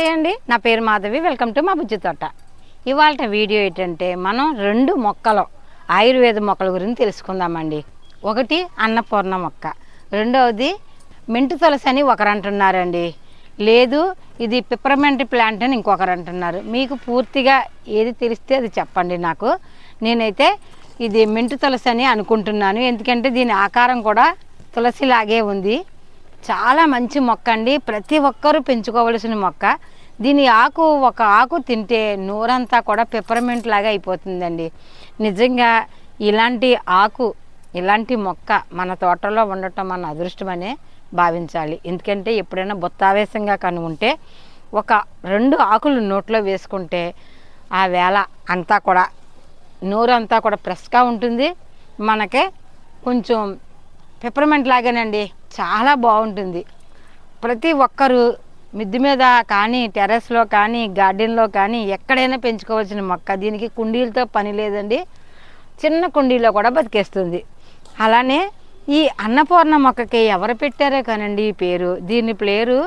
నమస్తే అండి. నా పేరు మాధవి. వెల్కమ్ టు మా బుజ్జి తోట. ఇవాళ వీడియో ఏంటంటే మనం రెండు మొక్కలు ఆయుర్వేద మొక్కల గురించి తెలుసుకుందామండి. ఒకటి అన్నపూర్ణ మొక్క. రెండవది మెంటు తులసి అని ఒకరు అంటున్నారండి లేదు ఇది పిప్పరమెంట్ ప్లాంట్ అని ఇంకొకరు అంటున్నారు మీకు పూర్తిగా ఏది తెలిస్తే అది చెప్పండి నాకు. నేనైతే ఇది మెంటు తులసి అని అనుకుంటున్నాను. ఎందుకంటే దీని ఆకారం కూడా తులసిలాగే ఉంది. చాలా మంచి మొక్క అండి. ప్రతి ఒక్కరూ పెంచుకోవలసిన మొక్క. దీని ఆకు ఒక ఆకు తింటే నోరంతా కూడా పెప్పరమెంట్ లాగా అయిపోతుందండి. నిజంగా ఇలాంటి ఆకు ఇలాంటి మొక్క మన తోటలో ఉండటం మన అదృష్టమనే భావించాలి. ఎందుకంటే ఎప్పుడైనా బొత్తావేశంగా కను ఒక రెండు ఆకులు నోట్లో వేసుకుంటే ఆ వేళ అంతా కూడా నోరంతా కూడా ఫ్రెష్గా ఉంటుంది. మనకే కొంచెం పెప్పర్మెంట్ లాగానండి చాలా బాగుంటుంది. ప్రతి ఒక్కరూ మిద్ది మీద కానీ టెర్రస్లో కానీ గార్డెన్లో కానీ ఎక్కడైనా పెంచుకోవాల్సిన మొక్క. దీనికి కుండీలతో పని లేదండి. చిన్న కుండీలో కూడా బతికేస్తుంది. అలానే ఈ అన్నపూర్ణ మొక్కకి ఎవరు పెట్టారో కానండి ఈ పేరు. దీని పేరు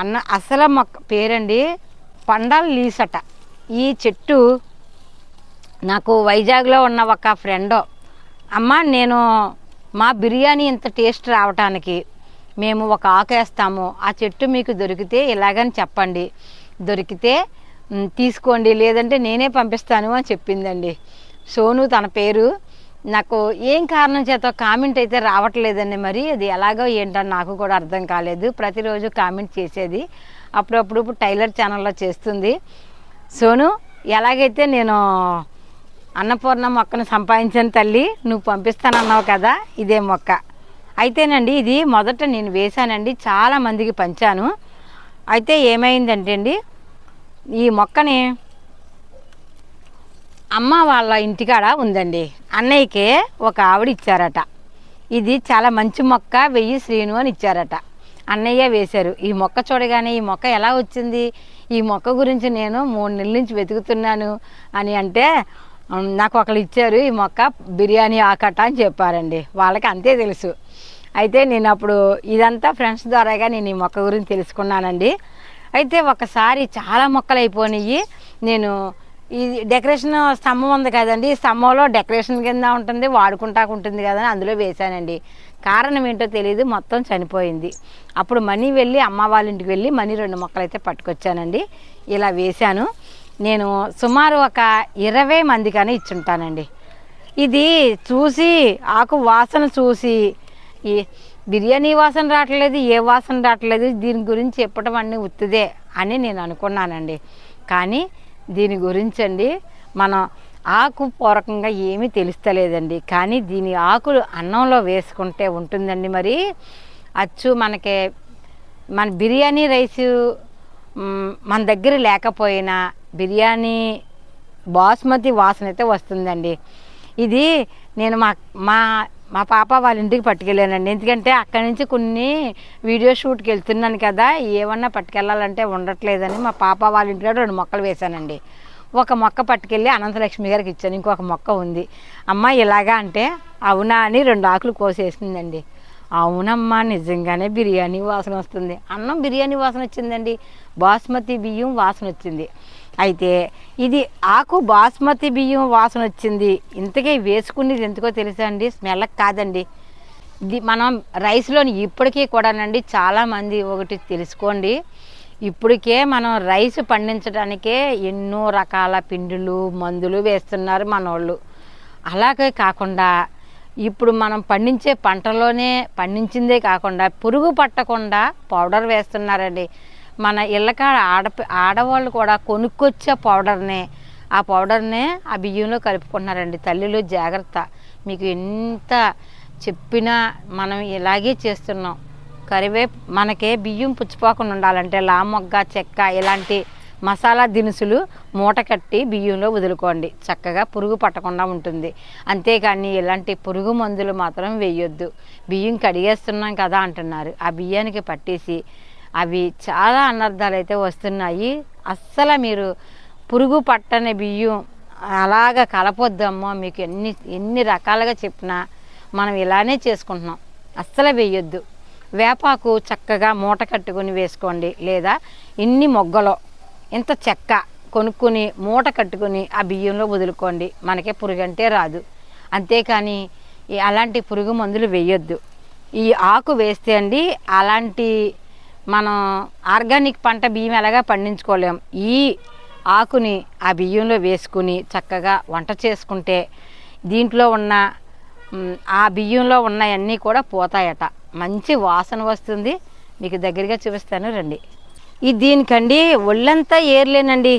అన్న అసలు మొక్క పేరండి పండాల్ లీసట. ఈ చెట్టు నాకు వైజాగ్లో ఉన్న ఒక ఫ్రెండో. అమ్మ నేను మా బిర్యానీ ఇంత టేస్ట్ రావటానికి మేము ఒక ఆకేస్తాము. ఆ చెట్టు మీకు దొరికితే ఇలాగని చెప్పండి. దొరికితే తీసుకోండి. లేదంటే నేనే పంపిస్తాను అని చెప్పిందండి. సోను తన పేరు. నాకు ఏం కారణం చేత కామెంట్ అయితే రావట్లేదండి మరి. అది ఎలాగో ఏంటని నాకు కూడా అర్థం కాలేదు. ప్రతిరోజు కామెంట్ చేసేది. అప్పుడప్పుడు టైలర్ ఛానల్లో చేస్తుంది. సోను ఎలాగైతే నేను అన్నపూర్ణ మొక్కను సంపాదించిన తల్లి నువ్వు పంపిస్తానన్నావు కదా ఇదే మొక్క. అయితేనండి ఇది మొదట నేను వేశానండి చాలా మందికి పంచాను. అయితే ఏమైందంటే అండి ఈ మొక్కని అమ్మ వాళ్ళ ఇంటికాడ ఉందండి. అన్నయ్యకే ఒక ఆవిడ ఇచ్చారట. ఇది చాలా మంచి మొక్క వెయ్యి శ్రీను అని ఇచ్చారట. అన్నయ్య వేశారు. ఈ మొక్క చూడగానే ఈ మొక్క ఎలా వచ్చింది? ఈ మొక్క గురించి నేను మూడు నెలల నుంచి వెతుకుతున్నాను అని అంటే నాకు ఒకళ్ళు ఇచ్చారు ఈ మొక్క బిర్యానీ ఆకట అని చెప్పారండి. వాళ్ళకి అంతే తెలుసు. అయితే నేను అప్పుడు ఇదంతా ఫ్రెండ్స్ ద్వారాగా నేను ఈ మొక్క గురించి తెలుసుకున్నానండి. అయితే ఒకసారి చాలా మొక్కలు అయిపోయినాయి. నేను ఇది డెకరేషన్ స్తంభం ఉంది కదండి ఈ స్తంభంలో డెకరేషన్ కింద ఉంటుంది వాడుకుంటాకు ఉంటుంది కదా అని అందులో వేశానండి. కారణం ఏంటో తెలియదు మొత్తం చనిపోయింది. అప్పుడు మనీ వెళ్ళి అమ్మ వాళ్ళ ఇంటికి వెళ్ళి మనీ రెండు మొక్కలు అయితే పట్టుకొచ్చానండి. ఇలా వేశాను. నేను సుమారు ఒక ఇరవై మందికనే ఇచ్చుంటానండి. ఇది చూసి ఆకు వాసన చూసి ఈ బిర్యానీ వాసన రావట్లేదు ఏ వాసన రావట్లేదు దీని గురించి చెప్పడం అన్నీ ఉత్తుదే అని నేను అనుకున్నానండి. కానీ దీని గురించి అండి మనం ఆకు పూర్వకంగా ఏమీ తెలుస్తలేదండి. కానీ దీని ఆకులు అన్నంలో వేసుకుంటే ఉంటుందండి మరి. అచ్చు మనకి మన బిర్యానీ రైస్ మన దగ్గర లేకపోయినా బిర్యానీ బాస్మతి వాసన అయితే వస్తుందండి. ఇది నేను మా మా మా పాప వాళ్ళ ఇంటికి పట్టుకెళ్ళానండి. ఎందుకంటే అక్కడి నుంచి కొన్ని వీడియో షూట్కి వెళ్తున్నాను కదా ఏమన్నా పట్టుకెళ్ళాలంటే ఉండట్లేదని మా పాప వాళ్ళ ఇంటికి రెండు మొక్కలు వేశానండి. ఒక మొక్క పట్టుకెళ్ళి అనంతలక్ష్మి గారికి ఇచ్చాను ఇంకొక మొక్క ఉంది. అమ్మ ఇలాగా అంటే అవునా అని రెండు ఆకులు కోసేసిందండి. అవునమ్మా నిజంగానే బిర్యానీ వాసన వస్తుంది. అన్నం బిర్యానీ వాసన వచ్చిందండి. బాస్మతి బియ్యం వాసన వచ్చింది. అయితే ఇది ఆకు బాస్మతి బియ్యం వాసన వచ్చింది. ఇంతకే వేసుకునేది ఎందుకో తెలుసా అండి? స్మెల్ కాదండి. ఇది మనం రైస్లోని ఇప్పటికీ కూడానండి చాలామంది ఒకటి తెలుసుకోండి. ఇప్పటికే మనం రైస్ పండించడానికే ఎన్నో రకాల పిండిలు మందులు వేస్తున్నారు మనోళ్ళు. అలాగే కాకుండా ఇప్పుడు మనం పండించే పంటలోనే పండించిందే కాకుండా పురుగు పట్టకుండా పౌడర్ వేస్తున్నారండి. మన ఇళ్ళకాడ ఆడ ఆడవాళ్ళు కూడా కొనుక్కొచ్చే పౌడర్నే ఆ పౌడర్నే ఆ బియ్యంలో కలుపుకున్నారండి తల్లిలో జాగ్రత్త. మీకు ఎంత చెప్పినా మనం ఇలాగే చేస్తున్నాం. కరివేపు మనకే బియ్యం పుచ్చిపోకుండా ఉండాలంటే లామొగ్గ చెక్క ఇలాంటి మసాలా దినుసులు మూట కట్టి బియ్యంలో వదులుకోండి. చక్కగా పురుగు పట్టకుండా ఉంటుంది. అంతేకాని ఇలాంటి పురుగు మందులు మాత్రం వేయొద్దు. బియ్యం కడిగేస్తున్నాం కదా అంటున్నారు. ఆ బియ్యానికి పట్టేసి అవి చాలా అనర్థాలు అయితే వస్తున్నాయి. అస్సలు మీరు పురుగు పట్టని బియ్యం అలాగ కలపొద్దమ్మో మీకు ఎన్ని ఎన్ని రకాలుగా చెప్పినా మనం ఇలానే చేసుకుంటున్నాం. అస్సలు వేయొద్దు. వేపాకు చక్కగా మూట కట్టుకుని వేసుకోండి. లేదా ఇన్ని మొగ్గలో ఇంత చెక్క కొనుక్కుని మూట కట్టుకుని ఆ బియ్యంలో వదులుకోండి. మనకే పురుగు అంటే రాదు. అంతేకాని ఈ అలాంటి పురుగు మందులు వేయొద్దు. ఈ ఆకు వేస్తే అండి అలాంటి మనం ఆర్గానిక్ పంట బియ్యం ఎలాగా పండించుకోలేం. ఈ ఆకుని ఆ బియ్యంలో వేసుకుని చక్కగా వంట చేసుకుంటే దీంట్లో ఉన్న ఆ బియ్యంలో ఉన్నవన్నీ కూడా పోతాయట. మంచి వాసన వస్తుంది. మీకు దగ్గరగా చూపిస్తాను రండి. ఈ దీనికండి ఒళ్ళంతా ఏర్లేనండి.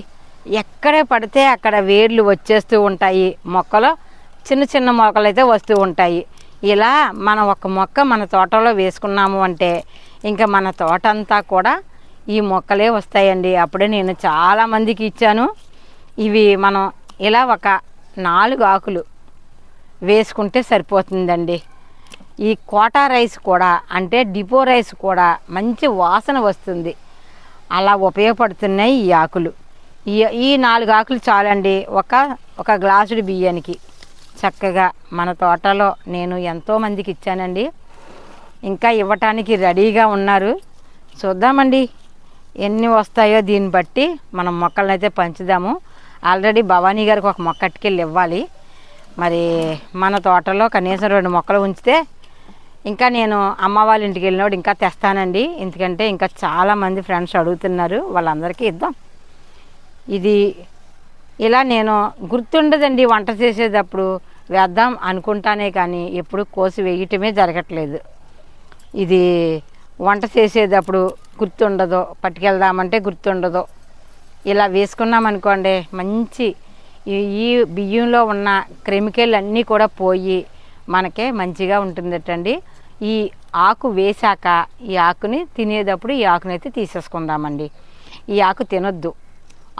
ఎక్కడే పడితే అక్కడ వేర్లు వచ్చేస్తూ ఉంటాయి. మొక్కలో చిన్న చిన్న మొక్కలు అయితే వస్తూ ఉంటాయి. ఇలా మనం ఒక మొక్క మన తోటలో వేసుకున్నాము అంటే ఇంకా మన తోట అంతా కూడా ఈ మొక్కలే వస్తాయండి. అప్పుడే నేను చాలా మందికి ఇచ్చాను. ఇవి మనం ఇలా ఒక నాలుగు ఆకులు వేసుకుంటే సరిపోతుందండి. ఈ కోటా రైస్ కూడా అంటే డిపో రైస్ కూడా మంచి వాసన వస్తుంది. అలా ఉపయోగపడుతున్నాయి ఈ ఆకులు. ఈ ఈ నాలుగు ఆకులు చాలండి. ఒక ఒక గ్లాసుడు బియ్యానికి చక్కగా మన తోటలో నేను ఎంతోమందికి ఇచ్చానండి. ఇంకా ఇవ్వటానికి రెడీగా ఉన్నారు. చూద్దామండి ఎన్ని వస్తాయో దీన్ని బట్టి మనం మొక్కలను అయితే పంచుదాము. ఆల్రెడీ భవానీ గారికి ఒక మొక్క అట్టుకెళ్ళి ఇవ్వాలి. మరి మన తోటలో కనీసం రెండు మొక్కలు ఉంచితే ఇంకా నేను అమ్మ వాళ్ళ ఇంటికి వెళ్ళినప్పుడు ఇంకా తెస్తానండి. ఎందుకంటే ఇంకా చాలామంది ఫ్రెండ్స్ అడుగుతున్నారు. వాళ్ళందరికీ ఇద్దాం. ఇది ఇలా నేను గుర్తుండదండి వంట చేసేటప్పుడు వేద్దాం అనుకుంటానే కానీ ఎప్పుడు కోసి వేయటమే జరగట్లేదు. ఇది వంట చేసేటప్పుడు గుర్తుండదో పట్టుకెళ్దామంటే గుర్తుండదో. ఇలా వేసుకున్నామనుకోండి మంచి ఈ ఈ బియ్యంలో ఉన్న కెమికల్ అన్నీ కూడా పోయి మనకే మంచిగా ఉంటుందటండి. ఈ ఆకు వేశాక ఈ ఆకుని తినేటప్పుడు ఈ ఆకుని అయితే తీసేసుకుందామండి. ఈ ఆకు తినొద్దు.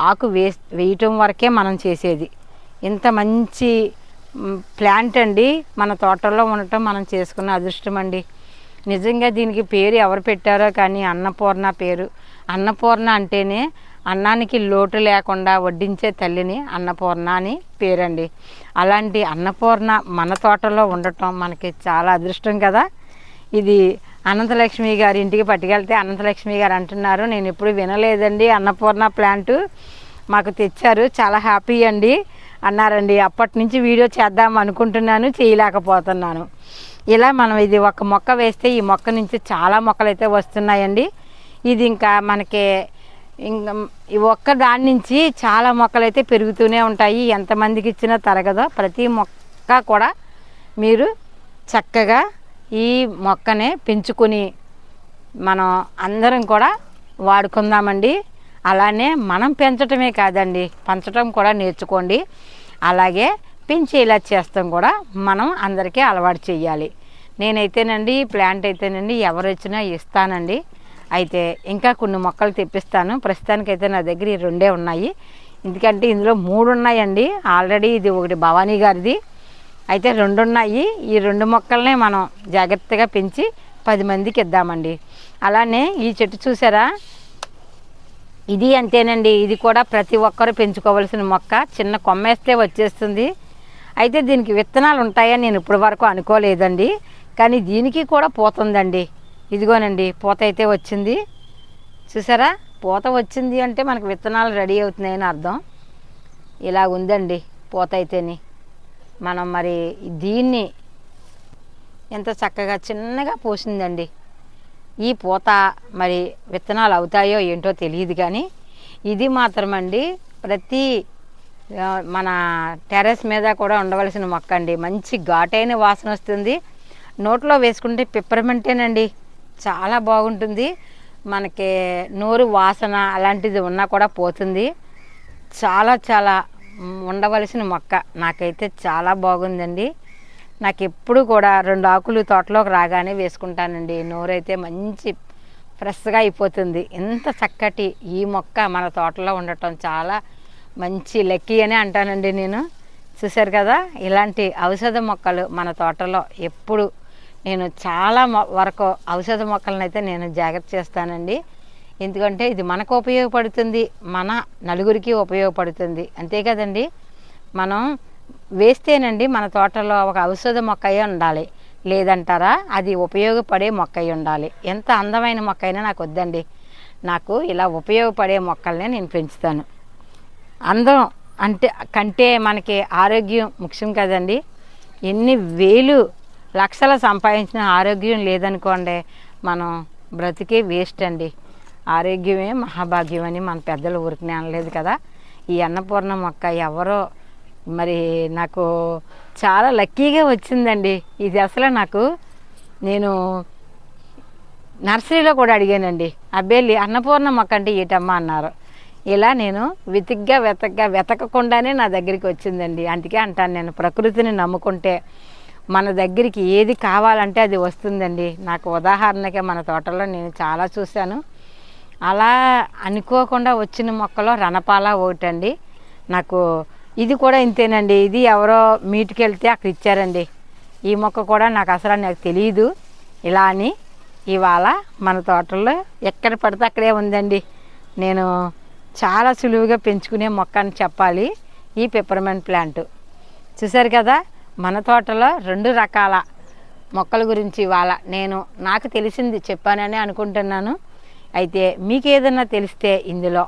ఆకు వే వేయటం వరకే మనం చేసేది. ఇంత మంచి ప్లాంట్ అండి మన తోటలో ఉండటం మనం చేసుకున్న అదృష్టం అండి. నిజంగా దీనికి పేరు ఎవరు పెట్టారో కానీ అన్నపూర్ణ పేరు. అన్నపూర్ణ అంటేనే అన్నానికి లోటు లేకుండా వడ్డించే తల్లిని అన్నపూర్ణ అని పేరండి. అలాంటి అన్నపూర్ణ మన తోటలో ఉండటం మనకి చాలా అదృష్టం కదా. ఇది అనంతలక్ష్మి గారి ఇంటికి పట్టుకెళ్తే అనంతలక్ష్మి గారు అంటున్నారు నేను ఎప్పుడు వినలేదండి అన్నపూర్ణ ప్లాంట్. మాకు తెచ్చారు చాలా హ్యాపీ అండి అన్నారండి. అప్పటి నుంచి వీడియో చేద్దాం అనుకుంటున్నాను చేయలేకపోతున్నాను. ఇలా మనం ఇది ఒక మొక్క వేస్తే ఈ మొక్క నుంచి చాలా మొక్కలు అయితే వస్తున్నాయండి. ఇది ఇంకా మనకి ఇంకా ఒక్క దాని నుంచి చాలా మొక్కలు అయితే పెరుగుతూనే ఉంటాయి. ఎంతమందికి ఇచ్చినా తరగదో. ప్రతి మొక్క కూడా మీరు చక్కగా ఈ మొక్కనే పెంచుకొని మనం అందరం కూడా వాడుకుందామండి. అలానే మనం పెంచటమే కాదండి. పెంచటం కూడా నేర్చుకోండి. అలాగే పెంచేలా చేస్తాం కూడా మనం అందరికీ అలవాటు చేయాలి. నేనైతేనండి ప్లాంట్ అయితేనండి ఎవరు వచ్చినా ఇస్తానండి. అయితే ఇంకా కొన్ని మొక్కలు తెప్పిస్తాను. ప్రస్తుతానికైతే నా దగ్గర ఈ రెండే ఉన్నాయి. ఎందుకంటే ఇందులో మూడు ఉన్నాయండి. ఆల్రెడీ ఇది ఒకటి భవానీ గారిది. అయితే రెండు ఉన్నాయి. ఈ రెండు మొక్కల్నే మనం జాగ్రత్తగా పెంచి పది మందికి ఇద్దామండి. అలానే ఈ చెట్టు చూసారా? ఇది అంతేనండి. ఇది కూడా ప్రతి ఒక్కరు పెంచుకోవాల్సిన మొక్క. చిన్న కొమ్మేస్తే వచ్చేస్తుంది. అయితే దీనికి విత్తనాలు ఉంటాయని నేను ఇప్పటి వరకు అనుకోలేదండి. కానీ దీనికి కూడా పోతుందండి. ఇదిగోనండి పూత అయితే వచ్చింది. చూసారా? పూత వచ్చింది అంటే మనకు విత్తనాలు రెడీ అవుతున్నాయని అర్థం. ఇలా ఉందండి పూత అయితేని మనం మరి దీన్ని ఎంత చక్కగా చిన్నగా పోసిందండి. ఈ పూత మరి విత్తనాలు అవుతాయో ఏంటో తెలియదు కానీ ఇది మాత్రమండి ప్రతి మన టెర్రస్ మీద కూడా ఉండవలసిన మొక్క అండి. మంచి ఘాటైన వాసన వస్తుంది. నోట్లో వేసుకుంటే పిప్పరమెంటేనండి. చాలా బాగుంటుంది. మనకి నోరు వాసన అలాంటిది ఉన్నా కూడా పోతుంది. చాలా చాలా ఉండవలసిన మొక్క నాకైతే చాలా బాగుందండి. నాకు ఎప్పుడు కూడా రెండు ఆకులు తోటలోకి రాగానే వేసుకుంటానండి. నోరైతే మంచి ఫ్రెష్గా అయిపోతుంది. ఎంత చక్కటి ఈ మొక్క మన తోటలో ఉండటం చాలా మంచి లక్కీ అని అంటానండి నేను. చూశారు కదా? ఇలాంటి ఔషధ మొక్కలు మన తోటలో ఎప్పుడు నేను చాలా వరకు ఔషధ మొక్కలను అయితే నేను జాగ్రత్త చేస్తానండి. ఎందుకంటే ఇది మనకు ఉపయోగపడుతుంది మన నలుగురికి ఉపయోగపడుతుంది. అంతే కదండి? మనం వేస్తేనండి మన తోటలో ఒక ఔషధ మొక్క అయి ఉండాలి. లేదంటారా? అది ఉపయోగపడే మొక్క అయి ఉండాలి. ఎంత అందమైన మొక్క అయినా నాకు వద్దండి. నాకు ఇలా ఉపయోగపడే మొక్కలనే నేను పెంచుతాను. అందం అంటే కంటే మనకి ఆరోగ్యం ముఖ్యం కదండి. ఎన్ని వేలు లక్షలు సంపాదించిన ఆరోగ్యం లేదనుకోండి మనం బ్రతికే వేస్ట్ అండి. ఆరోగ్యమే మహాభాగ్యం అని మన పెద్దలు ఊరికి అనలేదు కదా. ఈ అన్నపూర్ణ మొక్క ఎవరో మరి నాకు చాలా లక్కీగా వచ్చిందండి. ఇది అసలు నాకు నేను నర్సరీలో కూడా అడిగానండి. అబ్బేలి అన్నపూర్ణ మొక్క అంటే ఏటమ్మా అన్నారు. ఇలా నేను వెతిగ్గా వెతగ్గా వెతకకుండానే నా దగ్గరికి వచ్చిందండి. అందుకే అంటాను నేను ప్రకృతిని నమ్ముకుంటే మన దగ్గరికి ఏది కావాలంటే అది వస్తుందండి. నాకు ఉదాహరణకి మన తోటలో నేను చాలా చూశాను. అలా అనుకోకుండా వచ్చిన మొక్కలో రణపాల ఒకటండి. నాకు ఇది కూడా ఇంతేనండి. ఇది ఎవరో మీటుకెళ్తే వెళ్తే అక్కడ ఇచ్చారండి. ఈ మొక్క కూడా నాకు అసలు నాకు తెలియదు ఇలా అని ఇవాళ మన తోటల్లో ఎక్కడ పడితే అక్కడే ఉందండి. నేను చాలా సులువుగా పెంచుకునే మొక్క అని చెప్పాలి. ఈ పెప్పర్మెంట్ ప్లాంట్. చూసారు కదా? మన తోటలో రెండు రకాల మొక్కల గురించి ఇవాళ నేను నాకు తెలిసింది చెప్పానని అనుకుంటున్నాను. అయితే మీకు ఏదన్నా తెలిస్తే ఇందులో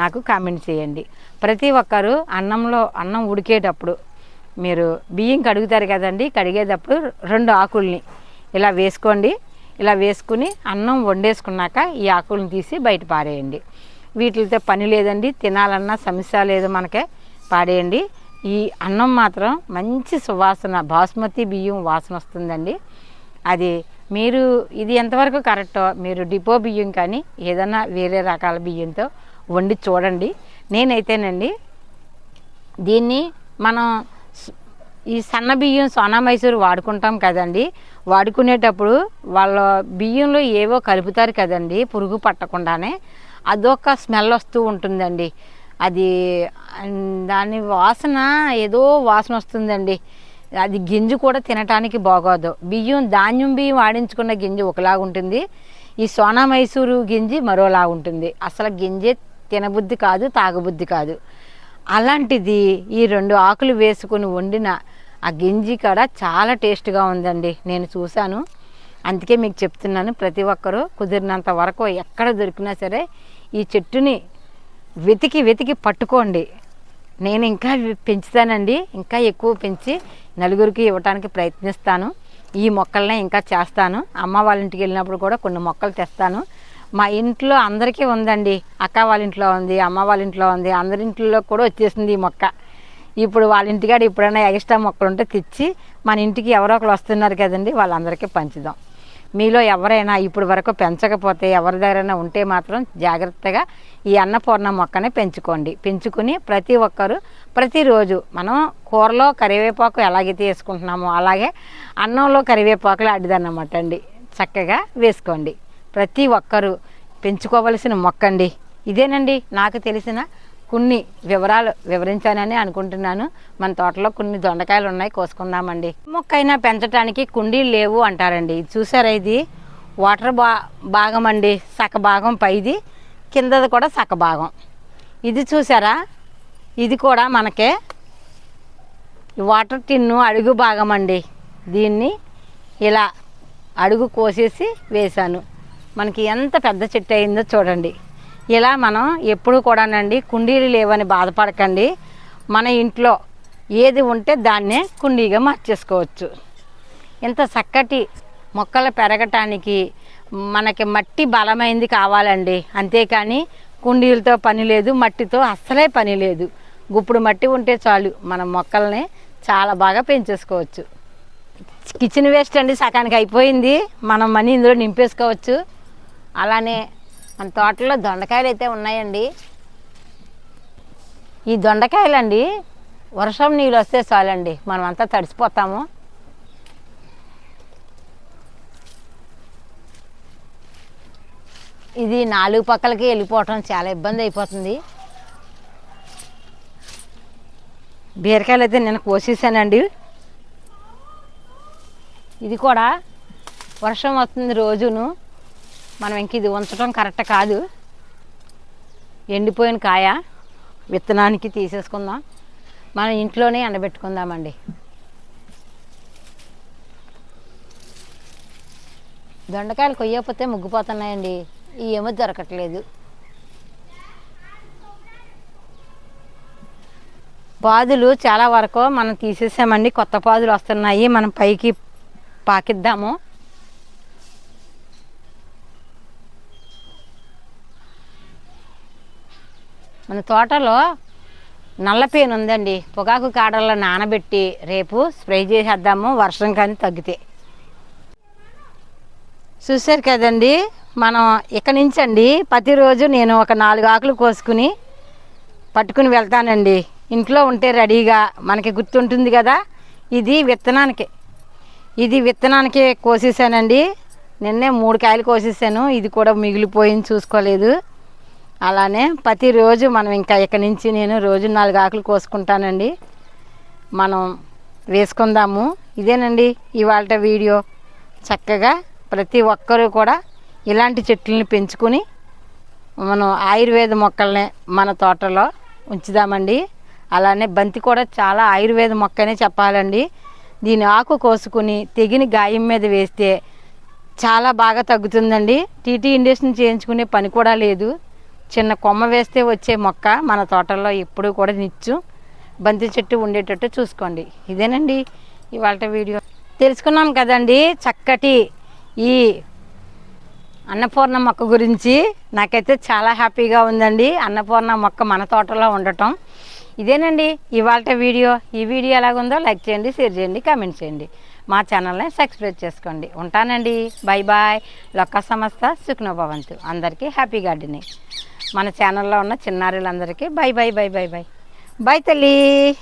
నాకు కామెంట్ చేయండి. ప్రతి ఒక్కరు అన్నంలో అన్నం ఉడికేటప్పుడు మీరు బియ్యం కడుగుతారు కదండి కడిగేటప్పుడు రెండు ఆకుల్ని ఇలా వేసుకోండి. ఇలా వేసుకుని అన్నం వండేసుకున్నాక ఈ ఆకులను తీసి బయట పారేయండి. వీటితో పని లేదండి తినాలన్నా సమస్య లేదు మనకే. పాడేయండి ఈ అన్నం మాత్రం మంచి సువాసన బాస్మతి బియ్యం వాసన వస్తుందండి. అది మీరు ఇది ఎంతవరకు కరెక్టో మీరు డిపో బియ్యం కానీ ఏదైనా వేరే రకాల బియ్యంతో వండి చూడండి. నేనైతేనండి దీన్ని మనం ఈ సన్న బియ్యం సోనా మైసూరు వాడుకుంటాం కదండి. వాడుకునేటప్పుడు వాళ్ళ బియ్యంలో ఏవో కలుపుతారు కదండి పురుగు పట్టకుండానే. అదొక స్మెల్ వస్తూ ఉంటుందండి. అది దాని వాసన ఏదో వాసన వస్తుందండి. అది గింజ కూడా తినటానికి బాగోదు. బియ్యం ధాన్యం బియ్యం వాడించుకున్న గింజ ఒకలాగా ఉంటుంది. ఈ సోనా మైసూరు గింజి మరోలా ఉంటుంది. అసలు గింజే తినబుద్ధి కాదు తాగబుద్ధి కాదు. అలాంటిది ఈ రెండు ఆకులు వేసుకుని వండిన ఆ గింజి కూడా చాలా టేస్ట్గా ఉందండి. నేను చూశాను. అందుకే మీకు చెప్తున్నాను. ప్రతి ఒక్కరూ కుదిరినంత వరకు ఎక్కడ దొరికినా సరే ఈ చెట్టుని వెతికి వెతికి పట్టుకోండి. నేను ఇంకా పెంచుతానండి. ఇంకా ఎక్కువ పెంచి నలుగురికి ఇవ్వటానికి ప్రయత్నిస్తాను. ఈ మొక్కలనే ఇంకా చేస్తాను. అమ్మ వాళ్ళ ఇంటికి వెళ్ళినప్పుడు కూడా కొన్ని మొక్కలు తెస్తాను. మా ఇంట్లో అందరికీ ఉందండి. అక్క వాళ్ళ ఇంట్లో ఉంది అమ్మ వాళ్ళ ఇంట్లో ఉంది అందరి ఇంట్లో కూడా వచ్చేసింది ఈ మొక్క. ఇప్పుడు వాళ్ళ ఇంటికాడ ఎప్పుడైనా ఎక్స్ట్రా మొక్కలు ఉంటే తెచ్చి మన ఇంటికి ఎవరో ఒకరు వస్తున్నారు కదండి వాళ్ళందరికీ పంచుదాం. మీలో ఎవరైనా ఇప్పుడు వరకు పెంచకపోతే ఎవరి దగ్గరైనా ఉంటే మాత్రం జాగ్రత్తగా ఈ అన్నపూర్ణ మొక్కని పెంచుకోండి. పెంచుకుని ప్రతి ఒక్కరు ప్రతిరోజు మనం కూరలో కరివేపాకు ఎలాగైతే వేసుకుంటున్నామో అలాగే అన్నంలో కరివేపాకులు అడ్డిదన్నమాట అండి. చక్కగా వేసుకోండి. ప్రతి ఒక్కరూ పెంచుకోవలసిన మొక్క అండి ఇదేనండి నాకు తెలిసిన కొన్ని వివరాలు వివరించానని అనుకుంటున్నాను. మన తోటలో కొన్ని దొండకాయలు ఉన్నాయి కోసుకుందామండి. మొక్క అయినా పెంచడానికి కుండీలు లేవు అంటారండి. చూసారా ఇది? వాటర్ బా భాగం అండి. సగ భాగం పైది. కిందది కూడా సగ భాగం ఇది చూసారా? ఇది కూడా మనకే వాటర్ టిన్ను అడుగు భాగం అండి. దీన్ని ఇలా అడుగు కోసేసి వేశాను. మనకి ఎంత పెద్ద చెట్టు అయిందో చూడండి. ఇలా మనం ఎప్పుడు కూడానండి కుండీలు లేవని బాధపడకండి. మన ఇంట్లో ఏది ఉంటే దాన్నే కుండీగా మార్చేసుకోవచ్చు. ఇంత చక్కటి మొక్కలు పెరగటానికి మనకి మట్టి బలమైంది కావాలండి. అంతేకాని కుండీలతో పని లేదు మట్టితో అస్సలే పని లేదు. గుప్పుడు మట్టి ఉంటే చాలు మన మొక్కల్ని చాలా బాగా పెంచేసుకోవచ్చు. కిచెన్ వేస్ట్ అండి సగానికి అయిపోయింది. మనం మనీ ఇందులో నింపేసుకోవచ్చు. అలానే మన తోటలో దొండకాయలు అయితే ఉన్నాయండి. ఈ దొండకాయలండి వర్షం నీళ్ళు వస్తే చాలండి మనం అంతా తడిసిపోతాము. ఇది నాలుగు పక్కలకి వెళ్ళిపోవటం చాలా ఇబ్బంది అయిపోతుంది. బీరకాయలు అయితే నేను కోసేసానండి. ఇది కూడా వర్షం వస్తుంది రోజును మనం ఇంక ఇది ఉంచడం కరెక్ట్ కాదు. ఎండిపోయిన కాయ విత్తనానికి తీసేసుకుందాం. మనం ఇంట్లోనే ఎండబెట్టుకుందామండి. దొండకాయలు కొయ్యకపోతే ముగ్గిపోతున్నాయండి. ఏమో దొరకట్లేదు. పాదులు చాలా వరకు మనం తీసేసామండి. కొత్త పాదులు వస్తున్నాయి. మనం పైకి పాకిద్దాము. మన తోటలో నల్లపేను ఉందండి పొగాకు కాడల్లో నానబెట్టి రేపు స్ప్రే చేసేద్దాము. వర్షం కానీ తగ్గితే. చూశారు కదండి? మనం ఇక్కడి నుంచి అండి ప్రతిరోజు నేను ఒక నాలుగు ఆకులు కోసుకుని పట్టుకుని వెళ్తానండి. ఇంట్లో ఉంటే రెడీగా మనకి గుర్తుంటుంది కదా? ఇది విత్తనానికి. ఇది విత్తనానికి కోసేసానండి. నిన్నే మూడు కాయలు కోసేసాను. ఇది కూడా మిగిలిపోయింది చూసుకోలేదు. అలానే ప్రతిరోజు మనం ఇంకా ఇక్కడి నుంచి నేను రోజు నాలుగు ఆకులు కోసుకుంటానండి. మనం వేసుకుందాము. ఇదేనండి ఇవాళ వీడియో. చక్కగా ప్రతి ఒక్కరూ కూడా ఇలాంటి చెట్లని పెంచుకుని మనం ఆయుర్వేద మొక్కల్ని మన తోటలో ఉంచుదామండి. అలానే బంతి కూడా చాలా ఆయుర్వేద మొక్కనే చెప్పాలండి. దీని ఆకు కోసుకుని తెగిన గాయం మీద వేస్తే చాలా బాగా తగ్గుతుందండి. టీటీ ఇండస్ట్రీని చేయించుకునే పని కూడా లేదు. చిన్న కొమ్మ వేస్తే వచ్చే మొక్క మన తోటల్లో ఎప్పుడూ కూడా నిచ్చు బంతి చెట్టు ఉండేటట్టు చూసుకోండి. ఇదేనండి ఇవాళ వీడియో. తెలుసుకున్నాం కదండి చక్కటి ఈ అన్నపూర్ణ మొక్క గురించి నాకైతే చాలా హ్యాపీగా ఉందండి. అన్నపూర్ణ మొక్క మన తోటలో ఉండటం. ఇదేనండి ఇవాళ వీడియో. ఈ వీడియో ఎలాగుందో లైక్ చేయండి షేర్ చేయండి కామెంట్ చేయండి. మా ఛానల్ని సబ్స్క్రైబ్ చేసుకోండి. ఉంటానండి. Bye bye. లొక్క సంస్థ సుఖ్నోభవంతు. అందరికీ హ్యాపీ గార్డెనింగ్. మన ఛానల్లో ఉన్న చిన్నారులందరికీ bye bye bye bye bye. Bye తల్లి.